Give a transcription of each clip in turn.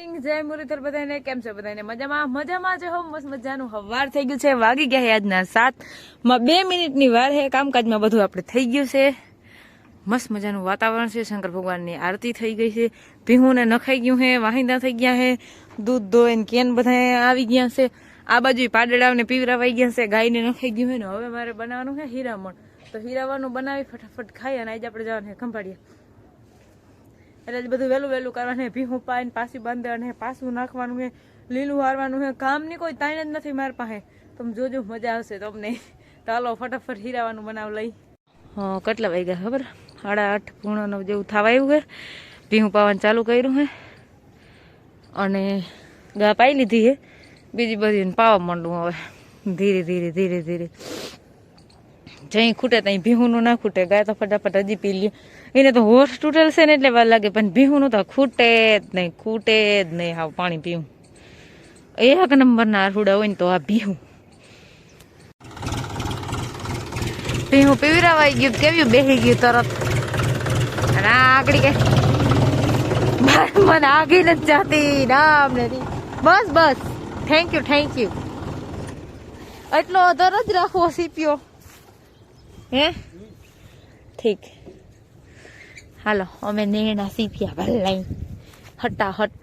Morning જય મુરલીધર બધાને. કેમ છે બધાને? મજામાં? મજામાં છે હો. મસ્ત મજાનું હવાર થઈ ગયું છે. વાગી ગયા છે આજના સાત. બે મિનિટની વાર છે કામકાજમાં બધું આપણે થઈ ગયું છે. મસ્ત મજાનું વાતાવરણ છે. શંકર ભગવાનની આરતી થઈ ગઈ છે. ભીહું ને નખાઈ ગયું છે વાહિંદા થઈ ગયા છે દૂધ ધોઈને કેન બધા આવી ગયા છે. આ બાજુ પાડડાવને પીવરાવાઈ ગયા છે. ગાયને નખાઈ ગયું છે ને હવે મારે બનાવવાનું છે હીરામણ. તો હીરાવાનું બનાવી ફટાફટ ખાઈ અને આજે આપણે જવાનું છે ખંભાળિયા. એટલે બધું વહેલું વહેલું કરવાનું ભીહું પાઈને પાછું બાંધવાનું અને પાછું નાખવાનું છે, લીલું હારવાનું છે. કામની કોઈ તાણ જ નથી મારી પાસે. તમે જોજો, મજા આવશે તમને. ચાલો, ફટાફટ હીરાવાનું બનાવ લઈ. હા, કેટલા વાગ્યા ખબર? સાડા આઠ પૂર્ણ નવ જેવું થવા આવ્યું છે. ભીહું પાવાનું ચાલુ કર્યું છે. અને ગા પાઈ લીધી છે. બીજી બધી પાવા માંડું હવે. ધીરે ધીરે ધીરે ધીરે. જઈ ખૂટે ત્યાં ભીહુંનું ના ખૂટે. ગાય તો ફટાફટ હજી પી લે એને તો હોશ તૂટેલ છે ને એટલે વાર લાગે, પણ ભીહુંનું તો ખૂટે જ નહીં, ખૂટે જ નહીં આવું પાણી પીવું. એક નંબરના આરહુડા હોય ને તો આ ભીહું. ભીહું પીવરાવાઈ ગયું કેવ્યું બેસી ગયું તરત. અને આ આગળ કે મને આગી નથી જાતી, નામ નથી. બસ બસ. થેન્ક યુ થેન્ક યુ એટલો અધર જ રાખવો સીપ્યો હે? ઠીક. હાલો અમે નેણા સીપ્યા ભલાઈ હટા હટ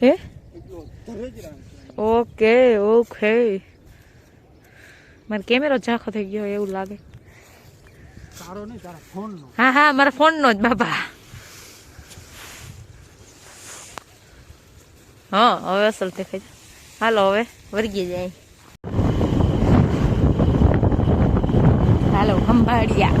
હે? Okay okay. મારો કેમેરો ઝાખો થઈ ગયો એવું લાગે. હા હા મારા ફોનનો જ બાબા. હા હવે અસલ દેખાય હાલો હવે વર્ગી જાય. Là một 亚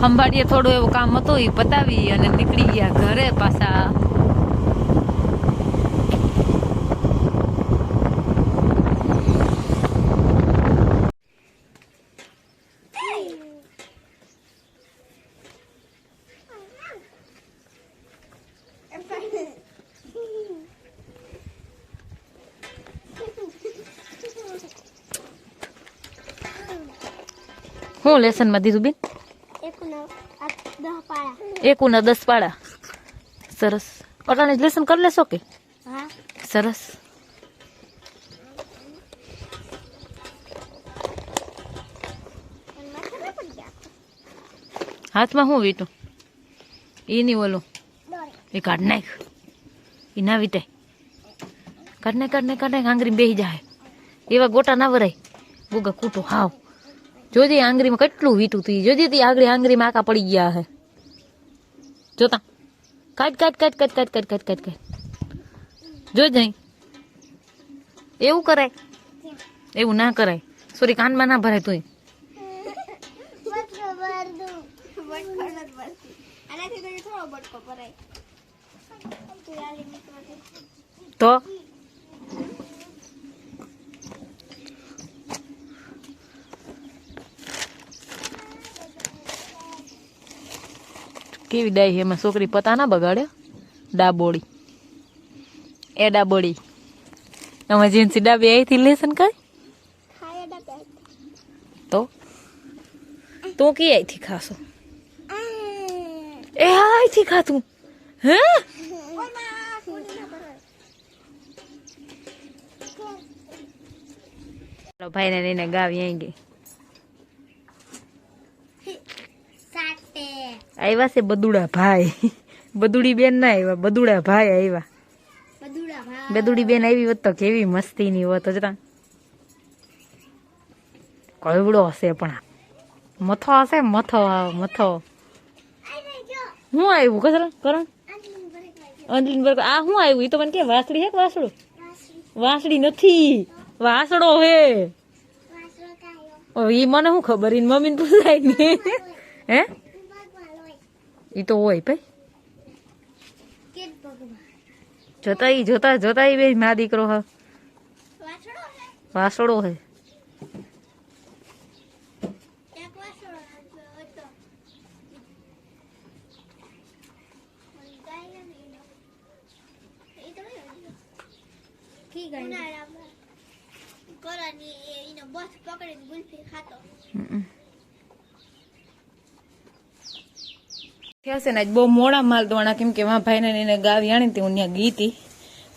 ખંભાળીએ થોડું એવું કામ હતું એ પતાવી અને નીકળી ગયા ઘરે પાછા. હું લેસનમાં દીધું બેન? એકુ ના દસ પાડા. સરસ. અટાણે જ લેસન કરી લેશો કે? સરસ. હાથમાં શું વીટું? એ નહીં ઓલું? એ કાઢ નાખ. એ ના વીટે. કાઢ નાખ કાઢ નાખ કાઢ નાખ આંગળી બેસી જાય. એવા ગોટા ના વરાય. ગોગા કૂટો હાવ. જોજે આંગળીમાં કેટલું વીટું તું જોજે તે આગળ આંગળીમાં આકા પડી ગયા હે. જોતા કાટ કાટ કાટ કાટ કાટ કાટ કાટ કાટ કાટ. જોજે એવું કરાય. એવું ના કરાય. સોરી, કાનમાં ના ભરાય તું તો? કેવી ડાય છે? એમાં છોકરી પતા ના બગાડે? ડાબોળી. એ ડાબોળી. અમે જીન્સી ડાબી અહીંથી લેસન કઈ? તો? તું કી અહીંથી ખાશો? એ અહીંથી ખાતું. હે? ભાઈને ભાઈ ને લઈને ગાવી અહીં ગઈ આવ્યા છે બદુડા ભાઈ. બદુડી બેન ના આવ્યા બદુડા ભાઈ આવ્યા. બદુડી બેન આવી હોત તો કેવી મસ્તી ની હોત જરા કવડો હશે પણ મથો હશે મથો મથો. હું આવ્યું કચરા કરણ? અંજલિન બર્ગ આ હું આવ્યું? એ તો મને કે વાસળી હે કે વાસડું વાસળી નથી. વાસડો હે. એ ઈ મને શું ખબર? ઈ મમ્મીને પૂછાય ને હે? ઈ તો હોય ભાઈ. જોતા ઈ જોતા જોતા ઈ બે મા દીકરો હ. વાસડો હે? હમ. થયા છે ને, આજ બહુ મોડા માલ દોણા કેમ કે મારા ભાઈને ને એને ગા વ્યાણી હતી હું ત્યાં ગઈ હતી.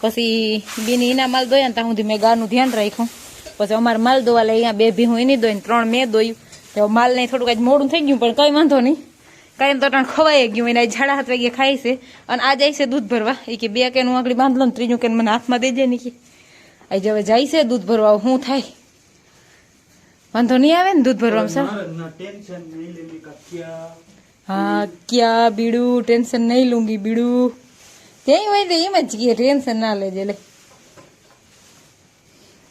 પછી બીની એના માલ દોયા ને ત્યાં સુધી મેં ગાનું ધ્યાન રાખ્યું. પછી અમારે માલ દોવા લે અહીંયા બે ભીહું એની દોઈ ને ત્રણ મેં દોયું તો માલ ને થોડુંક આજ મોડું થઈ ગયું, પણ કઈ વાંધો નહીં. કાંઈ તો ત્રણ ખવાઈ ગયું, એને આજ સાડા સાત વાગે ખાય છે. અને આ જાય છે દૂધ ભરવા. એ કે બે કેનું આંગળી બાંધલો ને ત્રીજું કેન મને હાથમાં દેજે નહીં કે. આજ હવે જાય છે દૂધ ભરવા શું થાય? વાંધો નહીં આવે ને દૂધ ભરવામાં સર ટેન્શન નહીં લેવી કા ક્યાં हाँ क्या बीड़ू टेंशन नहीं लूंगी बीड़ू ત્યાં હોય તો એમ જ કે ટેન્શન ના લેજે લે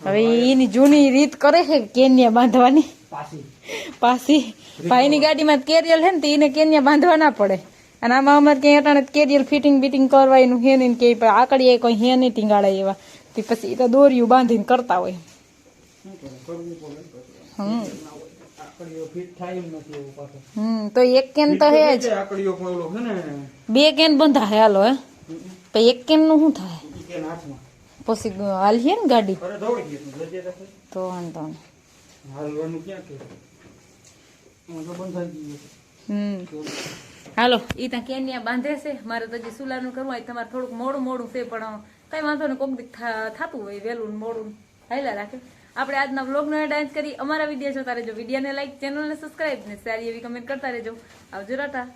હવે એની જૂની રીત કરે છે કેન્યા બાંધવાની પાછી પાછી ભાઈની ગાડીમાં કેરિયલ છે ને તો એને કેન્યા બાંધવા ના પડે અને આમાં અમારે ક્યાંય અટાણે કેરિયલ ફિટિંગ બિટિંગ કરવાનું હે નહીં કે આકડીએ કોઈ હે નહીં ટીંગાડા એવા તે પછી એ તો દોરિયું બાંધીને કરતા હોય શું કરે કરવું પડે ને પછી. હમ આકડીઓ ફિટ થાય એમ નથી એવું પાછું હમ તો એક કેન તો હે જ આકડીઓ પણ ઓલો છે ને બે કેન બંધા હે હાલો હે પછી એક કેનનું શું થાય ઈ કે હાથમાં પછી હાલીએ ને ગાડી અરે દોડી ગયું તું જજે તો ખરી. તો વાંધો નહીં હાલવાનું ક્યાં કે હું તો બંધ થઈ ગયું હમ હાલો ઈ ત્યાં કેન્યા બાંધે છે મારે તો હજી સુલાનું કરવું હોય તમારે થોડુંક મોડું મોડું છે પણ કઈ વાંધો નહીં કોક દીક થા- થાતું હોય વહેલું ને મોડું હાલ્યા રાખે આપણે આજના વ્લોગનો ડાન્સ કરી. અમારા વીડિયો જોતા રહેજો. વિડીયોને લાઈક ચેનલને સબસ્ક્રાઈબ ને સારી એવી કમેન્ટ કરતા રહેજો. આવજો રાટા